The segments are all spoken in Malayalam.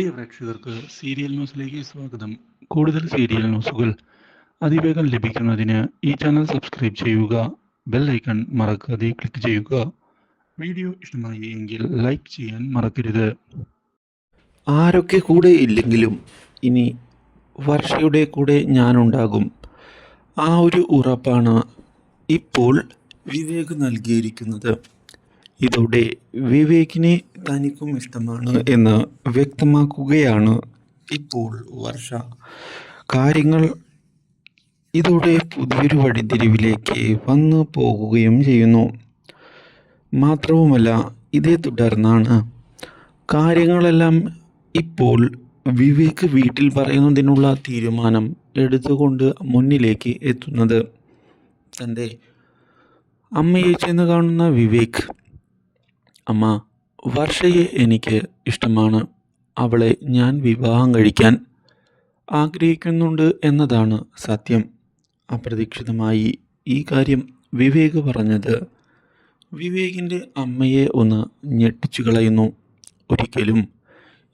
പ്രിയ പ്രേക്ഷകർക്ക് സീരിയൽ ന്യൂസിലേക്ക് സ്വാഗതം. കൂടുതൽ സീരിയൽ ന്യൂസുകൾ അതിവേഗം ലഭിക്കുന്നതിന് ഈ ചാനൽ സബ്സ്ക്രൈബ് ചെയ്യുക ബെൽ ഐക്കൺ മറക്കാതെ ക്ലിക്ക് ചെയ്യുക. വീഡിയോ ഇഷ്ടമായി എങ്കിൽ ലൈക്ക് ചെയ്യാൻ മറക്കരുത്. ആരൊക്കെ കൂടെ ഇല്ലെങ്കിലും ഇനി വർഷയുടെ കൂടെ ഞാനുണ്ടാകും. ആ ഒരു ഉറപ്പാണ് ഇപ്പോൾ വിവേക് നൽകിയിരിക്കുന്നത്. ഇതോടെ വിവേകിനെ തനിക്കും ഇഷ്ടമാണ്. എന്ന് വ്യക്തമാക്കുകയാണ് ഇപ്പോൾ വർഷ. കാര്യങ്ങൾ ഇതോടെ പുതിയൊരു വഴിതിരിവിലേക്ക് വന്നു പോകുകയും ചെയ്യുന്നു. മാത്രവുമല്ല ഇതേ തുടർന്നാണ് കാര്യങ്ങളെല്ലാം ഇപ്പോൾ വിവേക് വീട്ടിൽ പറയുന്നതിനുള്ള തീരുമാനം എടുത്തുകൊണ്ട് മുന്നിലേക്ക് എത്തുന്നത്. തന്റെ അമ്മയെ ചെന്ന് കാണുന്ന വിവേക് അമ്മ വർഷയെ എനിക്ക് ഇഷ്ടമാണ്. അവളെ ഞാൻ വിവാഹം കഴിക്കാൻ ആഗ്രഹിക്കുന്നുണ്ട് എന്നതാണ് സത്യം. അപ്രതീക്ഷിതമായി ഈ കാര്യം വിവേക് പറഞ്ഞത്. വിവേകിന്റെ അമ്മയെ ഒന്ന് ഞെട്ടിച്ചു കളയുന്നു. ഒരിക്കലും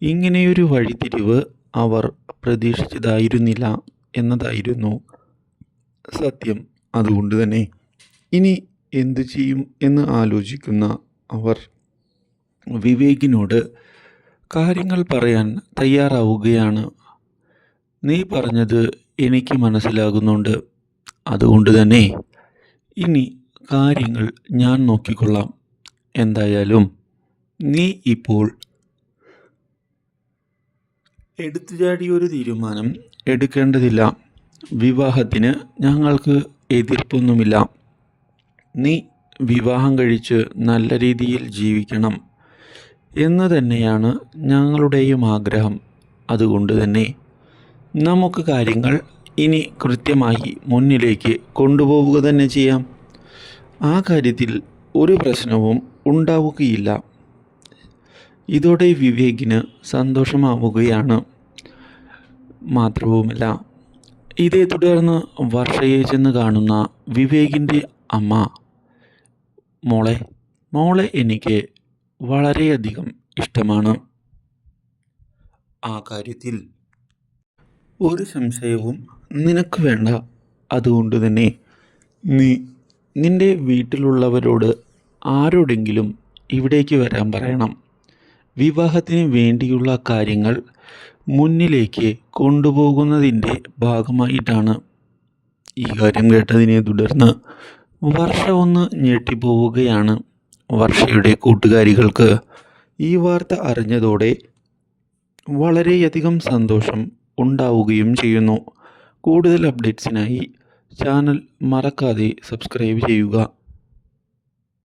ഇങ്ങനെയൊരു വഴിതിരിവ് അവർ പ്രതീക്ഷിച്ചതായിരുന്നില്ല എന്നതായിരുന്നു സത്യം. അതുകൊണ്ട് തന്നെ ഇനി എന്തു ചെയ്യും എന്ന് ആലോചിക്കുന്ന അവർ വിവേകിനോട് കാര്യങ്ങൾ പറയാൻ തയ്യാറാവുകയാണ്. നീ പറഞ്ഞത് എനിക്ക് മനസ്സിലാകുന്നുണ്ട്. അതുകൊണ്ട് തന്നെ ഇനി കാര്യങ്ങൾ ഞാൻ നോക്കിക്കൊള്ളാം. എന്തായാലും നീ ഇപ്പോൾ എടുത്തുചാടിയൊരു തീരുമാനം എടുക്കേണ്ടതില്ല. വിവാഹത്തിന് ഞങ്ങൾക്ക് എതിർപ്പൊന്നുമില്ല. നീ വിവാഹം കഴിച്ച് നല്ല രീതിയിൽ ജീവിക്കണം. എന്ന് തന്നെയാണ് ഞങ്ങളുടെയും ആഗ്രഹം. അതുകൊണ്ട് തന്നെ നമുക്ക് കാര്യങ്ങൾ ഇനി കൃത്യമായി മുന്നിലേക്ക് കൊണ്ടുപോവുക തന്നെ ചെയ്യാം. ആ കാര്യത്തിൽ ഒരു പ്രശ്നവും ഉണ്ടാവുകയില്ല. ഇതോടെ വിവേകിന് സന്തോഷമാവുകയാണ്. മാത്രവുമല്ല ഇതേ തുടർന്ന് വർഷയെ ചെന്ന് കാണുന്ന വിവേകിന്റെ അമ്മ മോളെ മോളെ എനിക്ക് വളരെയധികം ഇഷ്ടമാണ്. ആ കാര്യത്തിൽ ഒരു സംശയവും നിനക്ക് വേണ്ട. അതുകൊണ്ട് തന്നെ നീ നിന്റെ വീട്ടിലുള്ളവരോട് ആരോടെങ്കിലും ഇവിടേക്ക് വരാൻ പറയണം. വിവാഹത്തിന് വേണ്ടിയുള്ള കാര്യങ്ങൾ മുന്നിലേക്ക് കൊണ്ടുപോകുന്നതിന്റെ ഭാഗമായിട്ടാണ് ഈ കാര്യം കേട്ടതിനെ തുടർന്ന് വർഷ ഒന്ന് ഞെട്ടിപ്പോവുകയാണ് വർഷയുടെ കൂട്ടുകാരികൾക്ക് ഈ വാർത്ത അറിഞ്ഞതോടെ വളരെയധികം സന്തോഷം ഉണ്ടാവുകയും ചെയ്യുന്നു. കൂടുതൽ അപ്ഡേറ്റ്സിനായി ചാനൽ മറക്കാതെ സബ്സ്ക്രൈബ് ചെയ്യുക.